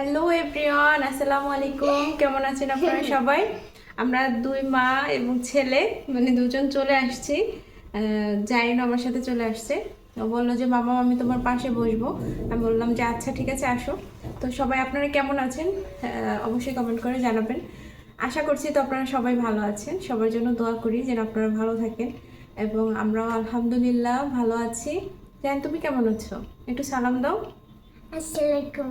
Hello everyone আসসালামু আলাইকুম। কেমন আছেন আপনারা সবাই? আমরা দুই মা এবং ছেলে মানে দুজন চলে আসছি। জাইন আমার সাথে চলে আসছে। ও বলল যে বাবা আমি তোমার পাশে বসবো। আমি বললাম যে আচ্ছা ঠিক আছে আসো। তো সবাই আপনারা কেমন আছেন? অবশ্যই কমেন্ট করে জানাবেন। আশা করছি তো আপনারা সবাই ভালো আছেন। সবার জন্য দোয়া করি যেন আপনারা ভালো থাকেন। এবং আমরাও আলহামদুলিল্লাহ ভালো আছি। জান তুমি কেমন আছো? একটু সালাম দাও। Assalamualaikum.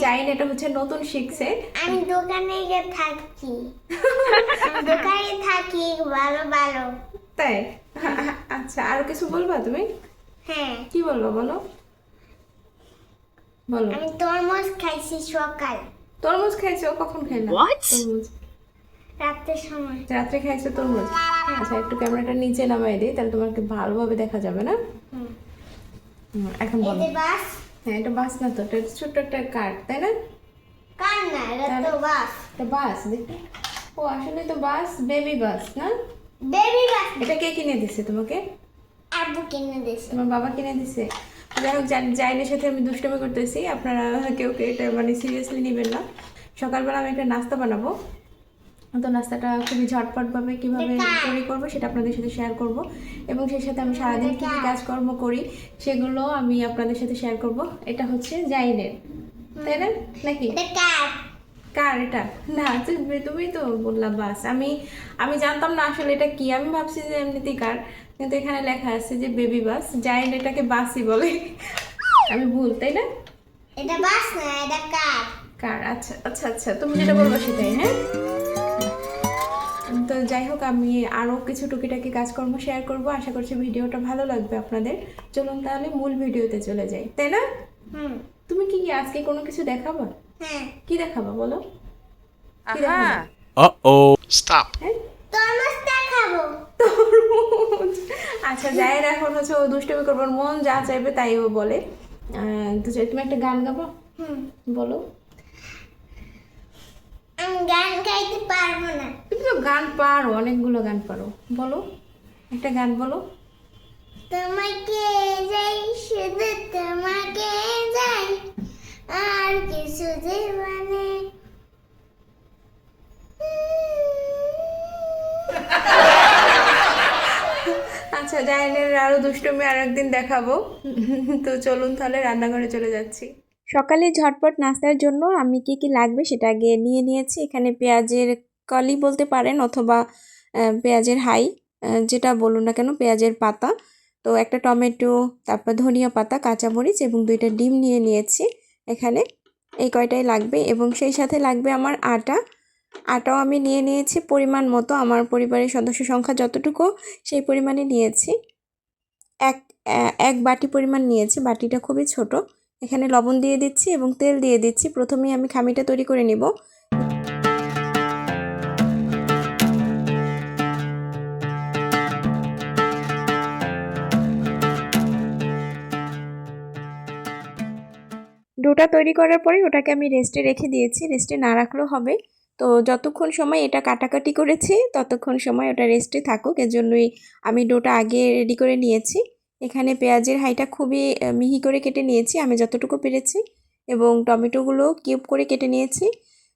জানি না এটা হচ্ছে নতুন শিখছে। আমি দোকানে গিয়ে থাকি। দোকানে থাকি ভালো ভালো। তাই? আচ্ছা আরও কিছু বলবা তুমি? হ্যাঁ। কি বলব বলো? বলো। আমি তরমুজ খাইছি সকাল। তরমুজ খাইছো? কখন খাইলা? তরমুজ। রাতের সময়। রাত্রে খাইছো তরমুজ? আচ্ছা একটু ক্যামেরাটা নিচে নামাই দিই তাহলে তোমাকে ভালোভাবে দেখা যাবে না? এখন বলো। হ্যাঁ এটা বাস না তো এটা ছোট্ট একটা কার্ড তাই না? কার না এটা তো বাস। এটা বাস দেখি। ও আসলে তো বাস বেবি বাস না? বেবি বাস এটা কে কিনে দিছে তোমাকে? আব্বু কিনে দিয়েছে তোমার বাবা কিনে দিছে? যাই হোক জাইনের সাথে আমি দুষ্টমি করতেছি আপনারা কেউ কেউ এটা মানে সিরিয়াসলি নেবেন না। সকালবেলা আমি একটা নাস্তা বানাবো। তো নাস্তাটা খুবই ঝটপটভাবে কীভাবে তৈরি করব সেটা আপনাদের সাথে শেয়ার করব। এবং সেই সাথে আমি সারাদিন কী কী কাজকর্ম করি সেগুলো আমি আপনাদের সাথে শেয়ার করব। এটা হচ্ছে জাইনের। তাই না? নাকি? কার এটা? না তুমি তুমি তো বললা বাস। আমি আমি জানতাম না আসলে এটা কি। আমি ভাবছি যে এমনিতেই কার। কিন্তু এখানে লেখা আছে যে বেবি বাস। জাইন এটাকে বাসই বলে। আমি ভুল তাই না? এটা বাস না এটা কার? কার? আচ্ছা আচ্ছা আচ্ছা। তুমি যেটা বলব সেটাই হ্যাঁ? যাই হোক আমি আরও কিছু টুকিটাকি কাজকর্ম শেয়ার করব। আশা করছি ভিডিওটা ভালো লাগবে আপনাদের। চলুন তাহলে মূল ভিডিওতে চলে যাই। তাই না? হুম। তুমি কি আজকে কোনো কিছু দেখাবা? হ্যাঁ। কি দেখাবা বলো? কি দেখাবা. হ্যাঁ? তরমুজ দেখাবো। তরমুজ। আচ্ছা যাই এখন হচ্ছে ও দুষ্টমি করবার মন যা চাইবে তাই ও বলে। আহ, তো তুমি একটা গান গাবো? হুম। বলো। আমি গান গাইতে পারব না। তুমি তো গান পারো অনেকগুলো গান পারো। বলো একটা গান বলো। তোমাকে যাই শুধু তোমাকে যাই আর কিছু জীবনে। আচ্ছা জাইনের আরও দুষ্টমি আর একদিন দেখাবো। তো চলুন তাহলে রান্নাঘরে চলে যাচ্ছি। সকালে ঝটপট নাস্তার জন্য আমি কি কি লাগবে সেটা আগে নিয়ে নিয়েছি। এখানে পেঁয়াজের কলি বলতে পারেন অথবা পেঁয়াজের হাই যেটা বলুন না কেন, পেঁয়াজের পাতা। তো একটা টমেটো, তারপর ধনিয়া পাতা, কাঁচামরিচ এবং দুইটা ডিম নিয়ে নিয়েছি এখানে। এই কয়টাই লাগবে এবং সেই সাথে লাগবে আমার আটা। আটাও আমি নিয়ে নিয়েছি পরিমাণ মতো। আমার পরিবারের সদস্য সংখ্যা যতটুকু সেই পরিমাণে নিয়েছি। এক এক বাটি পরিমাণ নিয়েছি। বাটিটা খুবই ছোট। এখানে লবণ দিয়ে দিচ্ছি এবং তেল দিয়ে দিচ্ছি। প্রথমেই আমি খামিটা তৈরি করে নিব। ডোটা তৈরি করার পরে ওটাকে আমি রেস্টে রেখে দিয়েছি। রেস্টে না রাখলেও হবে। তো যতক্ষণ সময় এটা কাটাকাটি করেছি, ততক্ষণ সময় ওটা রেস্টে থাকুক। এর জন্যই আমি ডোটা আগে রেডি করে নিয়েছি। এখানে পেঁয়াজের হাইটা খুবই মিহি করে কেটে নিয়েছি, আমি যতটুকু পেরেছি। এবং টমেটোগুলো কিউব করে কেটে নিয়েছি।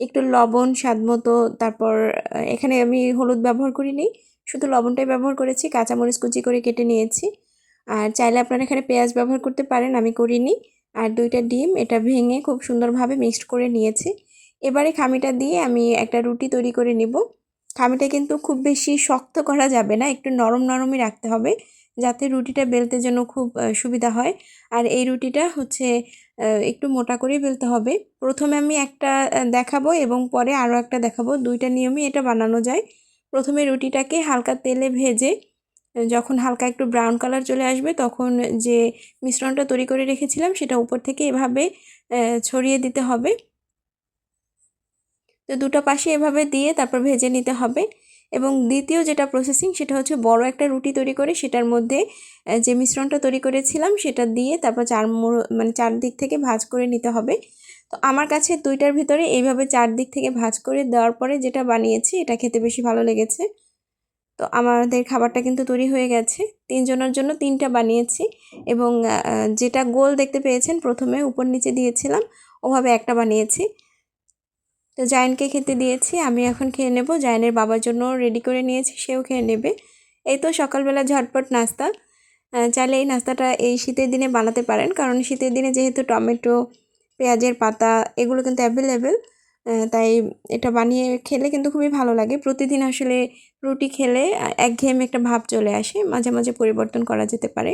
একটু লবণ, স্বাদ মতো, তারপর এখানে আমি হলুদ ব্যবহার করিনি, শুধু লবণটাই ব্যবহার করেছি, কাঁচামরিচ কুচি করে কেটে নিয়েছি। আর চাইলে আপনারা এখানে পেঁয়াজ ব্যবহার করতে পারেন, আমি করিনি। আর দুইটা ডিম, এটা ভেঙে খুব সুন্দরভাবে মিক্সড করে নিয়েছি। এবারে খামিটা দিয়ে আমি একটা রুটি তৈরি করে নিব। খামিটা কিন্তু খুব বেশি শক্ত করা যাবে না, একটু নরম নরমই রাখতে হবে। যাতে রুটিটা বেলতে যেন খুব সুবিধা হয়। আর এই রুটিটা হচ্ছে একটু মোটা করেই বেলতে হবে। প্রথমে আমি একটা দেখাবো এবং পরে আরও একটা দেখাবো। দুইটা নিয়মই এটা বানানো যায়। প্রথমে রুটিটাকে হালকা তেলে ভেজে যখন হালকা একটু ব্রাউন কালার চলে আসবে, তখন যে মিশ্রণটা তৈরি করে রেখেছিলাম, সেটা উপর থেকে এভাবে ছড়িয়ে দিতে হবে। তো দুটো পাশে এভাবে দিয়ে তারপর ভেজে নিতে হবে। এবং দ্বিতীয় যেটা প্রসেসিং সেটা হচ্ছে বড় একটা রুটি তৈরি করে, সেটার মধ্যে যে মিশ্রণটা তৈরি করেছিলাম সেটা দিয়ে তারপর চার মানে চারদিক থেকে ভাজ করে নিতে হবে। তো আমার কাছে দুইটার ভিতরে এইভাবে চারদিক থেকে ভাজ করে দেওয়ার পরে যেটা বানিয়েছি, এটা খেতে বেশি ভালো লেগেছে। তো আমাদের খাবারটা কিন্তু তৈরি হয়ে গেছে। তিনজনের জন্য তিনটা বানিয়েছি এবং যেটা গোল দেখতে পেয়েছেন প্রথমে উপর নিচে দিয়েছিলাম, ওভাবে একটা বানিয়েছি। তো জায়নকে খেতে দিয়েছি, আমি এখন খেয়ে নেব। জায়নের বাবার জন্য রেডি করে নিয়েছি, সেও খেয়ে নেবে। এই তো সকালবেলা ঝটপট নাস্তা। চাইলে এই নাস্তাটা এই শীতের দিনে বানাতে পারেন, কারণ শীতের দিনে যেহেতু টমেটো, পেঁয়াজের পাতা, এগুলো কিন্তু অ্যাভেলেবেল তাই এটা বানিয়ে খেলে কিন্তু খুবই ভালো লাগে। প্রতিদিন আসলে রুটি খেলে একঘেয়েমি একটা ভাব চলে আসে, মাঝে মাঝে পরিবর্তন করা যেতে পারে।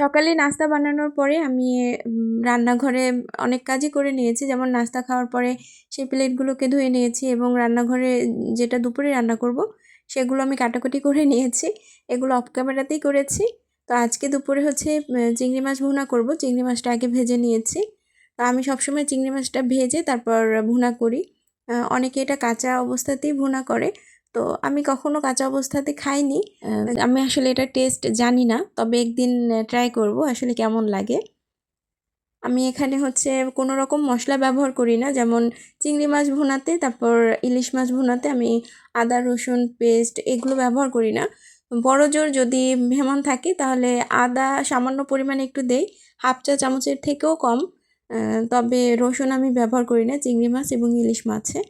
সকালে নাস্তা বানানোর পরে আমি রান্নাঘরে অনেক কাজই করে নিয়েছি। যেমন নাস্তা খাওয়ার পরে সেই প্লেটগুলোকে ধুয়ে নিয়েছি এবং রান্নাঘরে যেটা দুপুরে রান্না করব সেগুলো আমি কাটাকুটি করে নিয়েছি। এগুলো অফ ক্যামেরাতেই করেছি। তো আজকে দুপুরে হচ্ছে চিংড়ি মাছ ভুনা করব। চিংড়ি মাছটা আগে ভেজে নিয়েছি। তো আমি সবসময় চিংড়ি মাছটা ভেজে তারপর ভুনা করি। অনেকে এটা কাঁচা অবস্থাতেই ভুনা করে। তো আমি কখনো কাঁচা অবস্থাতে খাইনি। আমি আসলে এটা টেস্ট জানি না, তবে একদিন ট্রাই করব আসলে কেমন লাগে। আমি এখানে হচ্ছে কোনো রকম মশলা ব্যবহার করি না, যেমন চিংড়ি মাছ ভুনাতে, তারপর ইলিশ মাছ ভুনাতে আমি আদা, রসুন পেস্ট এগুলো ব্যবহার করি না। বড় জোর যদি মেহমান থাকে তাহলে আদা সামান্য পরিমাণে একটু দেই, হাফ চা চামচের থেকেও কম। তবে রসুন আমি ব্যবহার করি না, চিংড়ি মাছ এবং ইলিশ মাছে।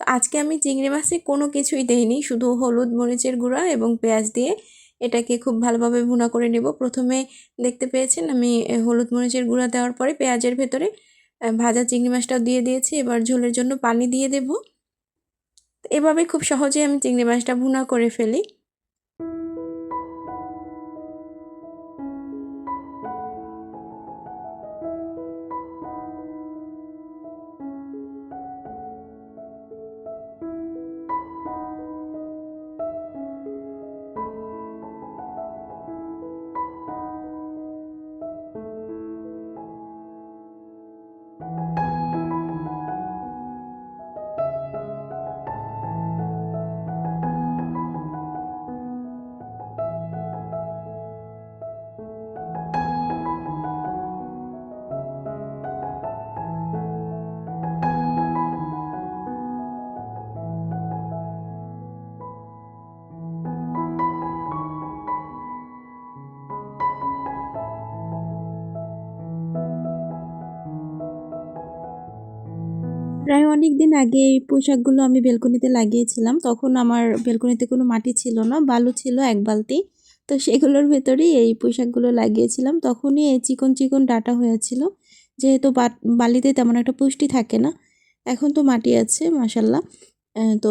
তো আজকে আমি চিংড়ি মাছে কোনো কিছুই দেইনি, শুধু হলুদ মরিচের গুঁড়া এবং পেঁয়াজ দিয়ে এটাকে খুব ভালোভাবে ভুনা করে নেব। প্রথমে দেখতে পেয়েছেন আমি হলুদ মরিচের গুঁড়া দেওয়ার পরে পেঁয়াজের ভেতরে ভাজা চিংড়ি মাছটাও দিয়ে দিয়েছি, এবার ঝোলের জন্য পানি দিয়ে দেব। এভাবে খুব সহজেই আমি চিংড়ি মাছটা ভুনা করে ফেলি। অনেক দিন আগে এই পোশাকগুলো আমি বেলকনিতে লাগিয়েছিলাম, তখন আমার বেলকনিতে কোনো মাটি ছিল না, বালু ছিল এক বালতি। তো সেগুলোর ভেতরেই এই পোশাকগুলো লাগিয়েছিলাম, তখনই এই চিকন চিকন ডাটা হয়েছিল। যেহেতু বালিতে তেমন একটা পুষ্টি থাকে না, এখন তো মাটি আছে মাসাল্লাহ তো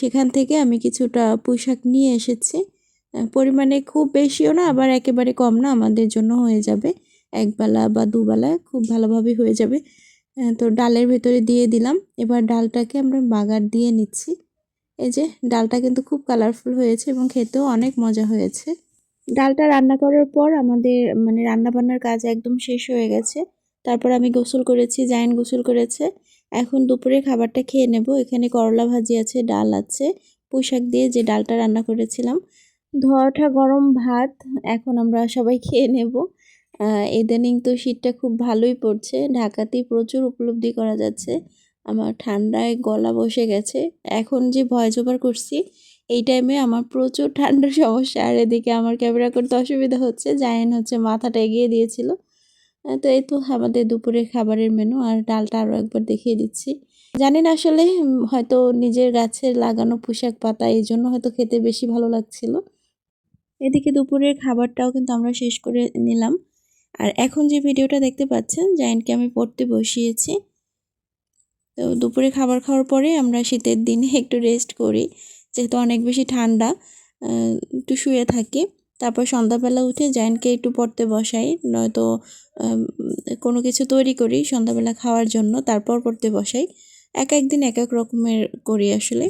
সেখান থেকে আমি কিছুটা পোশাক নিয়ে এসেছি। পরিমাণে খুব বেশিও না, আবার একেবারে কম না, আমাদের জন্য হয়ে যাবে। একবেলা বা দুবেলা খুব ভালোভাবে হয়ে যাবে। তো ডালের ভেতরে দিয়ে দিলাম। এবার ডালটাকে আমরা বাগার দিয়ে নিচ্ছি। এই যে, ডালটা কিন্তু খুব কালারফুল হয়েছে এবং খেতেও অনেক মজা হয়েছে। ডালটা রান্না করার পর আমাদের মানে রান্না বান্নার কাজ একদম শেষ হয়ে গেছে। তারপর আমি গোসল করেছি জাইন গোসল করেছে। এখন দুপুরে খাবারটা খেয়ে নেব। এখানে করলা ভাজি আছে, ডাল আছে। পুঁইশাক দিয়ে যে ডালটা রান্না করেছিলাম। ধোয়া গরম ভাত, এখন আমরা সবাই খেয়ে নেব। ইদানিং তো শীতটা খুব ভালোই পড়ছে। ঢাকাতেই প্রচুর উপলব্ধি করা যাচ্ছে। আমার ঠান্ডায় গলা বসে গেছে। এখন যে ভয়েস ওভার করছি, এই টাইমে আমার প্রচুর ঠান্ডার সমস্যা। আর এদিকে আমার ক্যামেরা করতে অসুবিধা হচ্ছে। জায়েন হচ্ছে মাথাটা এগিয়ে দিয়েছিল। তো এই তো আমাদের দুপুরের খাবারের মেনু আর ডালটা আরও একবার দেখিয়ে দিচ্ছি। জানি না আসলে হয়তো নিজের গাছের লাগানো পোশাক পাতা, এই জন্য হয়তো খেতে বেশি ভালো লাগছিল। এদিকে দুপুরের খাবারটাও কিন্তু আমরা শেষ করে নিলাম। আর এখন যে ভিডিওটা দেখতে পাচ্ছেন, জায়েন্টকে আমি পড়তে বসিয়েছি। তো দুপুরে খাবার খাওয়ার পরে আমরা শীতের দিনে একটু রেস্ট করি, যেহেতু অনেক বেশি ঠান্ডা একটু শুয়ে থাকি। তারপর সন্ধ্যাবেলা উঠে জায়নকে একটু পড়তে বসাই, নয়তো কোনো কিছু তৈরি করি সন্ধ্যাবেলা খাওয়ার জন্য, তারপর পড়তে বসাই। এক এক দিন এক এক রকমের করি আসলে।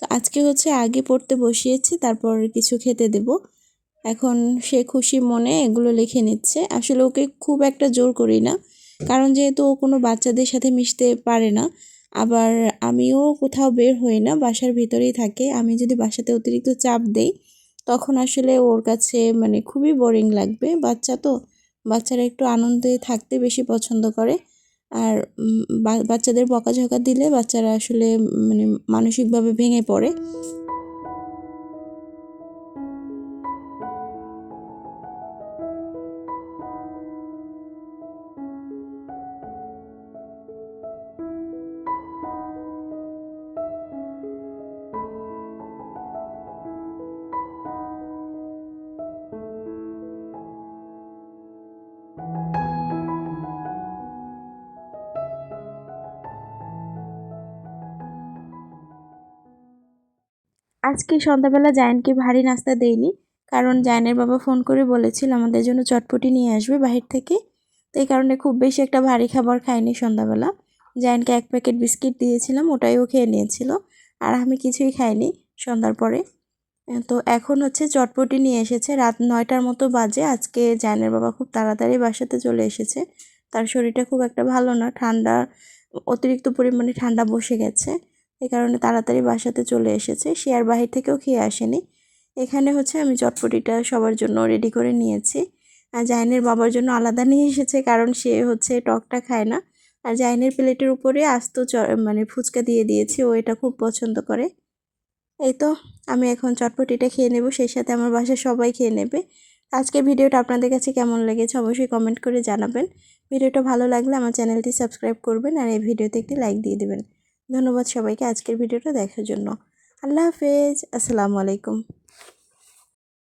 তো আজকে হচ্ছে আগে পড়তে বসিয়েছি, তারপর কিছু খেতে দেব। এখন সে খুশি মনে এগুলো লিখে নিচ্ছে। আসলে ওকে খুব একটা জোর করি না। কারণ যেহেতু ও কোনো বাচ্চাদের সাথে মিশতে পারে না, আবার আমিও কোথাও বের হই না, বাসার ভিতরেই থাকে। আমি যদি বাসাতে অতিরিক্ত চাপ দেই, তখন আসলে ওর কাছে মানে খুবই বোরিং লাগবে। বাচ্চা তো, বাচ্চারা একটু আনন্দে থাকতে বেশি পছন্দ করে। আর বাচ্চাদের বকাঝকা দিলে বাচ্চারা আসলে মানে মানসিকভাবে ভেঙে পড়ে। আজকে সন্ধ্যাবেলা জায়ানকে ভারী নাস্তা দেয়নি কারণ জায়ানের বাবা ফোন করে বলেছিল আমাদের জন্য চটপটি নিয়ে আসবে বাহির থেকে। তো এই কারণে খুব বেশি একটা ভারী খাবার খাইনি সন্ধ্যাবেলা। জায়ানকে এক প্যাকেট বিস্কিট দিয়েছিলাম, ওটাই ও খেয়ে নিয়েছিল, আর আমি কিছুই খাইনি সন্ধ্যার পরে। তো এখন হচ্ছে চটপটি নিয়ে এসেছে, রাত নয়টার মতো বাজে, আজকে জায়ানের বাবা খুব তাড়াতাড়ি বাসাতে চলে এসেছে। তার শরীরটা খুব একটা ভালো না, ঠান্ডা, অতিরিক্ত পরিমাণে ঠান্ডা বসে গেছে। এই কারণে তাড়াতাড়ি বাসাতে চলে এসেছে। সে আর বাহির থেকেও খেয়ে আসেনি। এখানে হচ্ছে আমি চটপটিটা সবার জন্য রেডি করে নিয়েছি। আর জাইনের বাবার জন্য আলাদা নিয়ে এসেছে কারণ সে হচ্ছে টকটা খায় না। আর জাইনের প্লেটের উপরে আস্ত মানে ফুচকা দিয়ে দিয়েছি, ও এটা খুব পছন্দ করে। এই তো, আমি এখন চটপটিটা খেয়ে নেব, সেই সাথে আমার বাসায় সবাই খেয়ে নেবে। আজকে ভিডিওটা আপনাদের কাছে কেমন লেগেছে অবশ্যই কমেন্ট করে জানাবেন। ভিডিওটা ভালো লাগলে আমার চ্যানেলটি সাবস্ক্রাইব করবেন আর এই ভিডিওতে একটি লাইক দিয়ে দেবেন। ধন্যবাদ সবাইকে আজকের ভিডিওটা দেখার জন্য। আল্লাহ হাফেজ আসসালামু আলাইকুম।